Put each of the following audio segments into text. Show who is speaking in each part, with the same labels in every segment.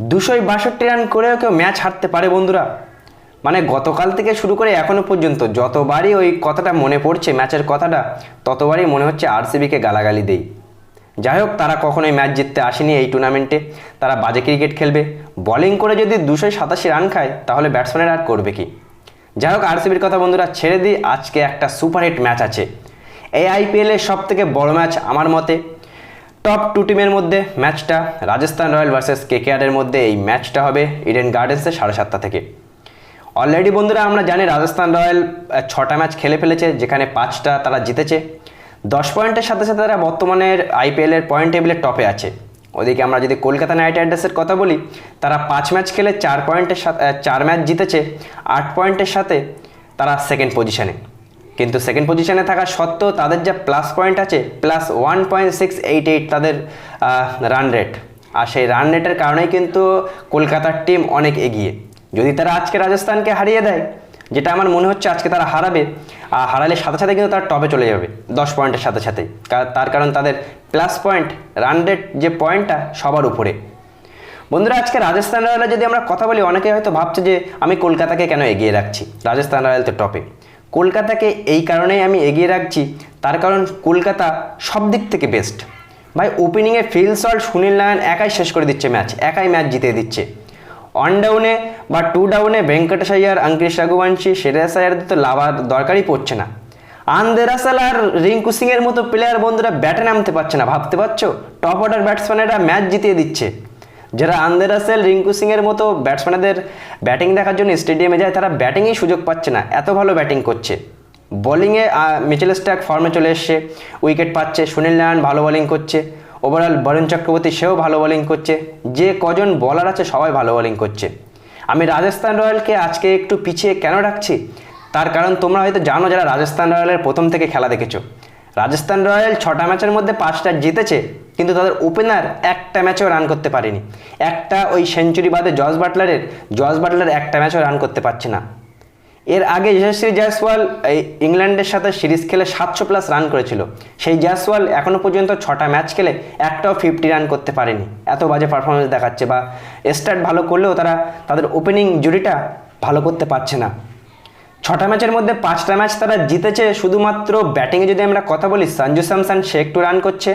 Speaker 1: দুশোই বাষট্টি রান করেও কেউ ম্যাচ হারতে পারে বন্ধুরা। মানে গতকাল থেকে শুরু করে এখনও পর্যন্ত যতবারই ওই কথাটা মনে পড়ছে ম্যাচের কথাটা, ততবারই মনে হচ্ছে আরসিবিকে গালাগালি দেই। যাই হোক, তারা কখনোই ম্যাচ জিততে আসেনি এই টুর্নামেন্টে। তারা বাজে ক্রিকেট খেলবে। বোলিং করে যদি দুশো সাতাশি রান খায়, তাহলে ব্যাটসম্যানের আর করবে কি? যাই হোক, আরসিবির কথা বন্ধুরা, ছেড়ে দিই, আজকে একটা সুপারহিট ম্যাচ আছে। এই আইপিএলের সব থেকে বড় ম্যাচ আমার মতে। টপ টু টিমের মধ্যে ম্যাচটা রাজস্থান রয়্যাল ভার্সেস কেকেআরের মধ্যে এই ম্যাচটা হবে ইডেন গার্ডেন্সে সাড়ে সাতটা থেকে। অলরেডি বন্ধুরা আমরা জানি রাজস্থান রয়্যাল ছটা ম্যাচ খেলে ফেলেছে, যেখানে পাঁচটা তারা জিতেছে। দশ পয়েন্টের সাথে সাথে তারা বর্তমানের আইপিএলের পয়েন্ট টেবিলের টপে আছে। ওদিকে আমরা যদি কলকাতা নাইট রাইডার্সের কথা বলি, তারা পাঁচ ম্যাচ খেলে চার পয়েন্টের সাথে চার ম্যাচ জিতেছে। আট পয়েন্টের সাথে তারা সেকেন্ড পজিশনে কিন্তু সেকেন্ড পজিশনে থাকা সত্ত্বেও তাদের যা প্লাস পয়েন্ট আছে plus one point six eight eight তাদের রান রেট আর সেই রান রেটের কারণেই কিন্তু কলকাতার টিম অনেক এগিয়ে। যদি তারা আজকে রাজস্থানকে হারিয়ে দেয়, যেটা আমার মনে হচ্ছে আজকে তারা হারাবে, আর হারালে সাথে সাথে কিন্তু তারা টপে চলে যাবে, দশ পয়েন্টের সাথে কার- তার কারণ তাদের প্লাস পয়েন্ট রান রেট যে পয়েন্টটা সবার উপরে। বন্ধুরা, আজকে রাজস্থান রয়্যালের যদি আমরা কথা বলি, অনেকে হয়তো ভাবছে যে আমি কলকাতাকে কেন এগিয়ে রাখছি? রাজস্থান রয়্যাল তো টপে কলকাতাকে এই কারণেই আমি এগিয়ে রাখছি, তার কারণ কলকাতা সব দিক থেকে বেস্ট ভাই ওপেনিংয়ে ফিল সল্ট সুনীল নারায়ণ একাই শেষ করে দিচ্ছে ম্যাচ একাই ম্যাচ জিতে দিচ্ছে। ওয়ান ডাউনে বা টু ডাউনে ভেঙ্কটেশ আয়ার অঙ্কিশ রঘুবংশী শ্রেয়াস আয়ারদের তো লাভার দরকারই পড়ছে না। আন্দেরাসাল আর রিঙ্কু সিং এর মতো প্লেয়ার বন্ধুরা ব্যাটে নামতে পারছে না, ভাবতে পারছ? টপ অর্ডার ব্যাটসম্যানেরা ম্যাচ জিতিয়ে দিচ্ছে। যারা আন্দেরাসেল রিঙ্কু সিং এর মতো ব্যাটসম্যানদের ব্যাটিং দেখার জন্য স্টেডিয়ামে যায়, তারা ব্যাটিংয়েই সুযোগ পাচ্ছে না। এত ভালো ব্যাটিং করছে। বোলিংয়ে মিচেল স্ট্যাক ফর্মে চলে এসছে উইকেট পাচ্ছে, সুনীল নারায়ণ ভালো বোলিং করছে। ওভারঅল বরুণ চক্রবর্তী সেও ভালো বোলিং করছে। যে কজন বলার আছে, সবাই ভালো বোলিং করছে। আমি রাজস্থান রয়্যালকে আজকে একটু পিছিয়ে কেন রাখছি? তার কারণ তোমরা হয়তো জানো যারা রাজস্থান রয়্যালের প্রথম থেকে খেলা দেখেছ। রাজস্থান রয়্যাল ছটা ম্যাচের মধ্যে পাঁচটা জিতেছে। কিন্তু তাদের ওপেনার একটা ম্যাচেও রান করতে পারেনি। একটা ওই সেঞ্চুরি বাদে জস বাটলারের জস বাটলার একটা ম্যাচও রান করতে পারছে না। এর আগে যশস্বী জয়সওয়াল এই ইংল্যান্ডের সাথে সিরিজ খেলে সাতশো প্লাস রান করেছিল। সেই জয়সওয়াল এখনও পর্যন্ত ছটা ম্যাচ খেলে একটাও ফিফটি রান করতে পারেনি। এত বাজে পারফরমেন্স দেখাচ্ছে বা স্টার্ট ভালো করলেও তারা, তাদের ওপেনিং জুড়িটা ভালো করতে পারছে না। ছটা ম্যাচের মধ্যে পাঁচটা ম্যাচ তারা জিতেছে, শুধুমাত্র ব্যাটিংয়ে যদি আমরা কথা বলি, সঞ্জু স্যামসন সে একটু রান করছে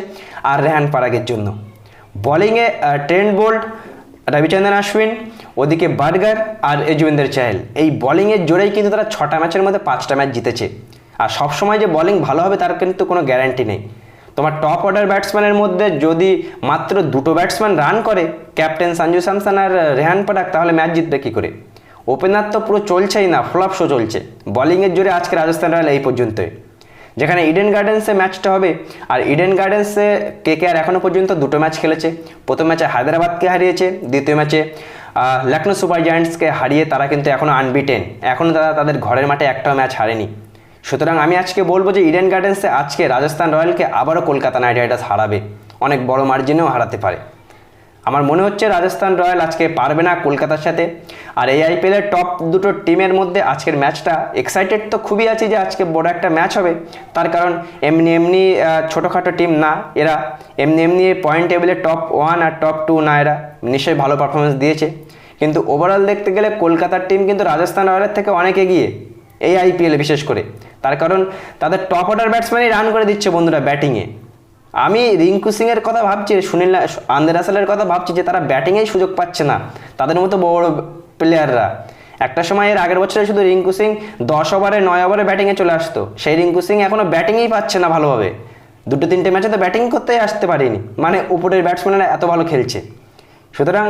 Speaker 1: আর রেহান পারাগের জন্য। বোলিংয়ে ট্রেন্ট বোল্ট রবিচন্দ্রন আশ্বিন ওদিকে বার্গার আর যজুবেন্দ্র চাহেল। এই বোলিংয়ের জোরেই কিন্তু তারা ছটা ম্যাচের মধ্যে পাঁচটা ম্যাচ জিতেছে। আর সবসময় যে বোলিং ভালো হবে তার কিন্তু কোনো গ্যারান্টি নেই। তোমার টপ অর্ডার ব্যাটসম্যানের মধ্যে যদি মাত্র দুটো ব্যাটসম্যান রান করে ক্যাপ্টেন সঞ্জু স্যামসন আর রেহান পারাক তাহলে ম্যাচ জিতবে কী করে? ওপেনার তো পুরো চলছেই না ফ্লপ শো চলছে। বোলিংয়ের জোরে আজকে রাজস্থান রয়্যাল এই পর্যন্তই। যেখানে ইডেন গার্ডেন্সে ম্যাচটা হবে, আর ইডেন গার্ডেন্সে কে কে আর এখনও পর্যন্ত দুটো ম্যাচ খেলেছে। প্রথম ম্যাচে হায়দ্রাবাদকে হারিয়েছে, দ্বিতীয় ম্যাচে লখনৌ সুপার জায়ান্টসকে হারিয়ে তারা কিন্তু এখনও আনবিটেন এখনও তারা তাদের ঘরের মাঠে একটাও ম্যাচ হারেনি। সুতরাং আমি আজকে বলব যে ইডেন গার্ডেন্সে আজকে রাজস্থান রয়্যালকে আবারও কলকাতা নাইট রাইডার্স হারাবে। অনেক বড় মার্জিনেও হারাতে পারে। আমার মনে হচ্ছে রাজস্থান রয়্যাল আজকে পারবে না কলকাতার সাথে। আর এই আইপিএলের টপ দুটো টিমের মধ্যে আজকের ম্যাচটা এক্সাইটেড তো খুবই আছি যে আজকে বড় একটা ম্যাচ হবে। তার কারণ এমনি এমনি ছোটোখাটো টিম না, এরা এমনি এমনি পয়েন্ট টেবিলে টপ ওয়ান আর টপ টু না এরা। নিশ্চয়ই ভালো পারফরমেন্স দিয়েছে। কিন্তু ওভারঅল দেখতে গেলে কলকাতার টিম কিন্তু রাজস্থান রয়্যালের থেকে অনেক এগিয়ে এই আইপিএলে বিশেষ করে। তার কারণ তাদের টপ অর্ডার ব্যাটসম্যানই রান করে দিচ্ছে বন্ধুরা ব্যাটিংয়ে আমি রিঙ্কু সিং এর কথা ভাবছি, সুনীল আন্দের রাসেলের কথা ভাবছি যে তারা ব্যাটিংয়েই সুযোগ পাচ্ছে না। তাদের মতো বড় প্লেয়াররা একটা সময় এর আগের বছরে শুধু রিঙ্কু সিং দশ ওভারে নয় ওভারে ব্যাটিংয়ে চলে আসতো। সেই রিঙ্কু সিং এখনও ব্যাটিংয়েই পাচ্ছে না ভালোভাবে। দুটো, তিনটে ম্যাচে তো ব্যাটিং করতেই আসতে পারিনি। মানে উপরের ব্যাটসম্যানরা এত ভালো খেলছে। সুতরাং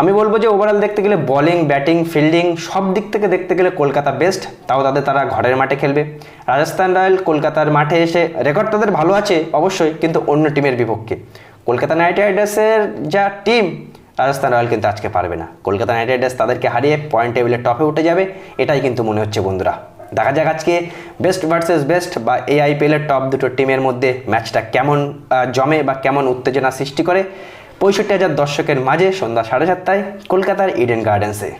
Speaker 1: আমি বলব যে ওভারঅল দেখতে গেলে বোলিং ব্যাটিং ফিল্ডিং সব দিক থেকে দেখতে গেলে কলকাতা বেস্ট তাও তাদের তারা ঘরের মাঠে খেলবে। রাজস্থান রয়্যাল কলকাতার মাঠে এসে রেকর্ড তাদের ভালো আছে অবশ্যই, কিন্তু অন্য টিমের বিপক্ষে। কলকাতা নাইট রাইডার্সের যা টিম রাজস্থান রয়্যাল কিন্তু আজকে পারবে না। কলকাতা নাইট রাইডার্স তাদেরকে হারিয়ে পয়েন্ট টেবিলের টপে উঠে যাবে, এটাই কিন্তু মনে হচ্ছে বন্ধুরা। দেখা যাক আজকে বেস্ট ভার্সেস বেস্ট বা এই আইপিএলের টপ দুটো টিমের মধ্যে ম্যাচটা কেমন জমে বা কেমন উত্তেজনা সৃষ্টি করে। পঁয়ষট্টি হাজার দর্শকের মাঝে সন্ধ্যা সাড়ে সাতটায় কলকাতার ইডেন গার্ডেন্সে